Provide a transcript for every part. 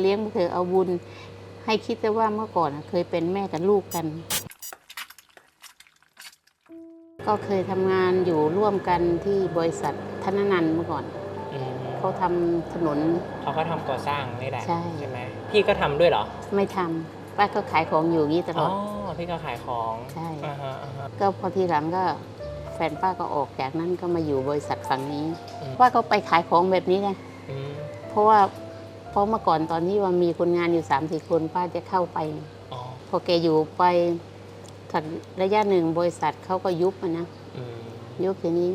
เลี้ยงเธอเอาบุญ ให้คิดแต่ว่าเมื่อก่อนอะเคยเป็นแม่กับลูกกัน ก็เคยทำงานอยู่ร่วมกันที่บริษัทธนนันท์เมื่อก่อน อืมเขาทำถนน เขาก็ทำก่อสร้างนี่แหละใช่ ไหมพี่ก็ทำด้วยเหรอไม่ทำป้าก็ขายของอยู่อย่างนี้ตลอ๋ออด พี่ก็ขายของใช่ อ่าฮะอ่าฮะก็พอทีหลังก็แฟนป้าก็ออกจากนั้นก็มาอยู่บริษัทฝั่งนี้ อืมป้าก็ไปขายของแบบนี้ไงอืมเพราะว่าเพ ราะเมื่อก่อนตอนที่ว่ามีคนงานอยู่สามสี่คนป้าจะเข้าไป อ๋อพอแกอยู่ไปถัดระยะหนึ่งบริษัทเขาก็ยุบอะนะอืมยุบทีนี้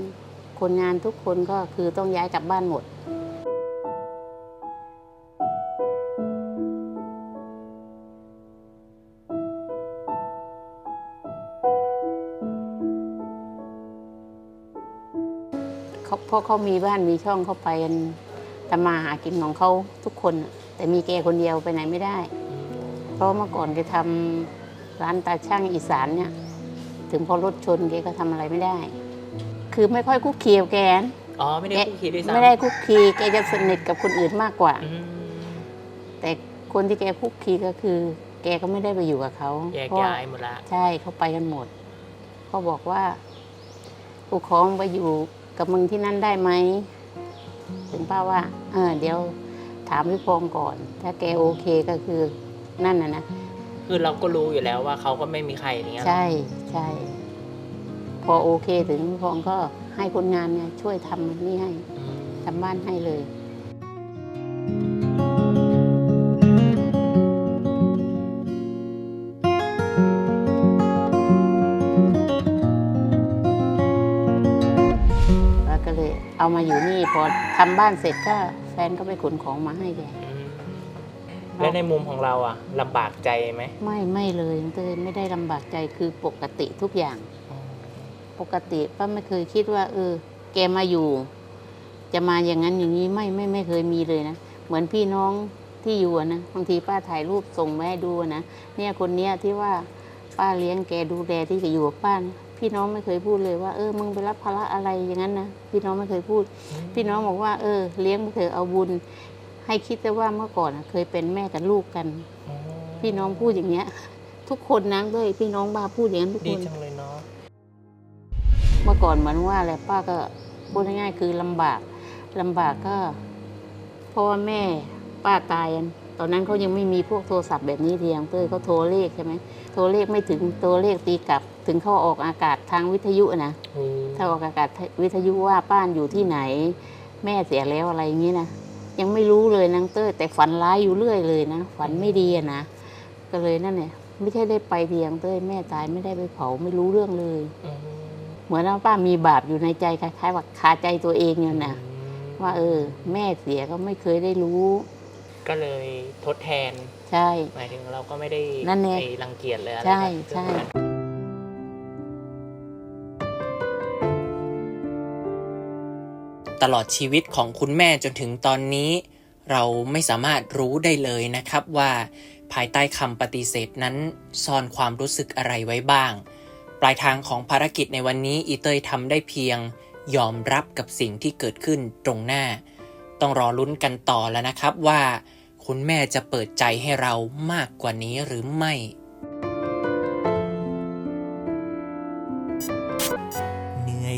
คนงานทุกคนก็คือต้องย้ายกลับบ้านหมด เขาเพราะเขามีบ้านมีช่องเขาไปกัน ทำมาหากินของเขาทุกคนน่ะแต่มีแกคนเดียวไปไหนไม่ได้อืมเพราะเมื่อก่อนแกทำร้านตาช่างอีสานเนี่ย ถึงพอรถชนแกก็ทำอะไรไม่ได้ คือไม่ค่อยคุกคีกับแกนอ๋อไม่ได้คุกคีด้วยซ้ำไม่ได้คุกคีแกจะสนิทกับคนอื่นมากกว่าอืมแต่คนที่แกคุกคีก็คือ แกก็ไม่ได้ไปอยู่กับเขาแยกเพราะว่าย้ายหมดละใช่เขาไปกันหมดเขาบอกว่ากูครองไปอยู่กับมึงที่นั่นได้ไหม ถึงป้าว่า เออเดี๋ยวถามพี่พงษ์ก่อน ถ้าแกโอเคก็คือนั่นนะนะคือเราก็รู้อยู่แล้วว่าเขาก็ไม่มีใครอย่างเงี้ยหรอใช่ใช่พอโอเคถึงพี่พงษ์ก็ให้คนงานเนี่ยช่วยทำนี่ให้อืม ทำบ้านให้เลย ก็เลย เอามาอยู่นี่พอทำบ้านเสร็จก็แฟนก็ไปขนของมาให้แกอืมแล้วในมุมของเราอะลำบากใจไหมไม่ไม่เลยเต้ยไม่ได้ลำบากใจคือปกติทุกอย่างอ๋อปกติป้าไม่เคยคิดว่า เออ แกมาอยู่ จะมาอย่างนั้นอย่างนี้ไม่ไม่ไม่เคยมีเลยนะเหมือนพี่น้องที่อยู่อะนะบางทีป้าถ่ายรูปส่งมาให้ดูอะนะเนี่ยคนเนี้ยที่ว่าป้าเลี้ยงแกดูแลที่จะอยู่กับป้านะ พี่น้องไม่เคยพูดเลยว่าเออมึงไปรับภาระอะไรอย่างนั้นนะพี่น้องไม่เคยพูด พี่น้องบอกว่า เออ เลี้ยงเธอเอาบุญ ให้คิดแต่ว่าเมื่อก่อนอะเคยเป็นแม่กับลูกกันอ๋อพี่น้องพูดอย่างเงี้ย ทุกคนนะด้วยพี่น้องบ้าพูดอย่างนั้นทุกดีคนจังเลยเนาะเมื่อก่อนเหมือนว่าอะไรป้าก็พูดง่ายๆคือลำบากลำบากก็เพราะว่าแม่ป้าตายอันตอนนั้นเขายังไม่มีพวกโทรศัพท์แบบนี้เทียงเต้ยเขาโทรเลขใช่ไหมโทรเลขไม่ถึงโทรเลขตีกลับถึงเขาออกอากาศทางวิทยุอะนะอืมถ้าออกอากาศวิทยุว่าป้านอยู่ที่ไหน แม่เสียแล้วอะไรอย่างนี้นะยังไม่รู้เลยนางเต้ยแต่ฝันร้ายอยู่เรื่อยเลยนะฝันไม่ดีอะนะก็เลยนั่นเนี่ยไม่ใช่ได้ไปเทียงเต้ยแม่ตายไม่ได้ไปเผาไม่รู้เรื่องเลยอืมเหมือนว่าป้ามีบาปอยู่ในใจคล้ายๆว่าคาใจตัวเองเนี่ยนะอืมว่าเออ แม่เสียก็ไม่เคยได้รู้ ก็เลยทดแทน ใช่หมายถึงเราก็ไม่ได้นั่นไงไปรังเกียจเลยอะไรใช่แบบใช่ ตลอดชีวิตของคุณแม่จนถึงตอนนี้ เราไม่สามารถรู้ได้เลยนะครับว่าภายใต้คำปฏิเสธนั้นซ่อนความรู้สึกอะไรไว้บ้าง ปลายทางของภารกิจในวันนี้อีเตยทำได้เพียง ยอมรับกับสิ่งที่เกิดขึ้นตรงหน้า ต้องรอลุ้นกันต่อแล้วนะครับว่า คุณแม่จะเปิดใจให้เรามากกว่านี้หรือไม่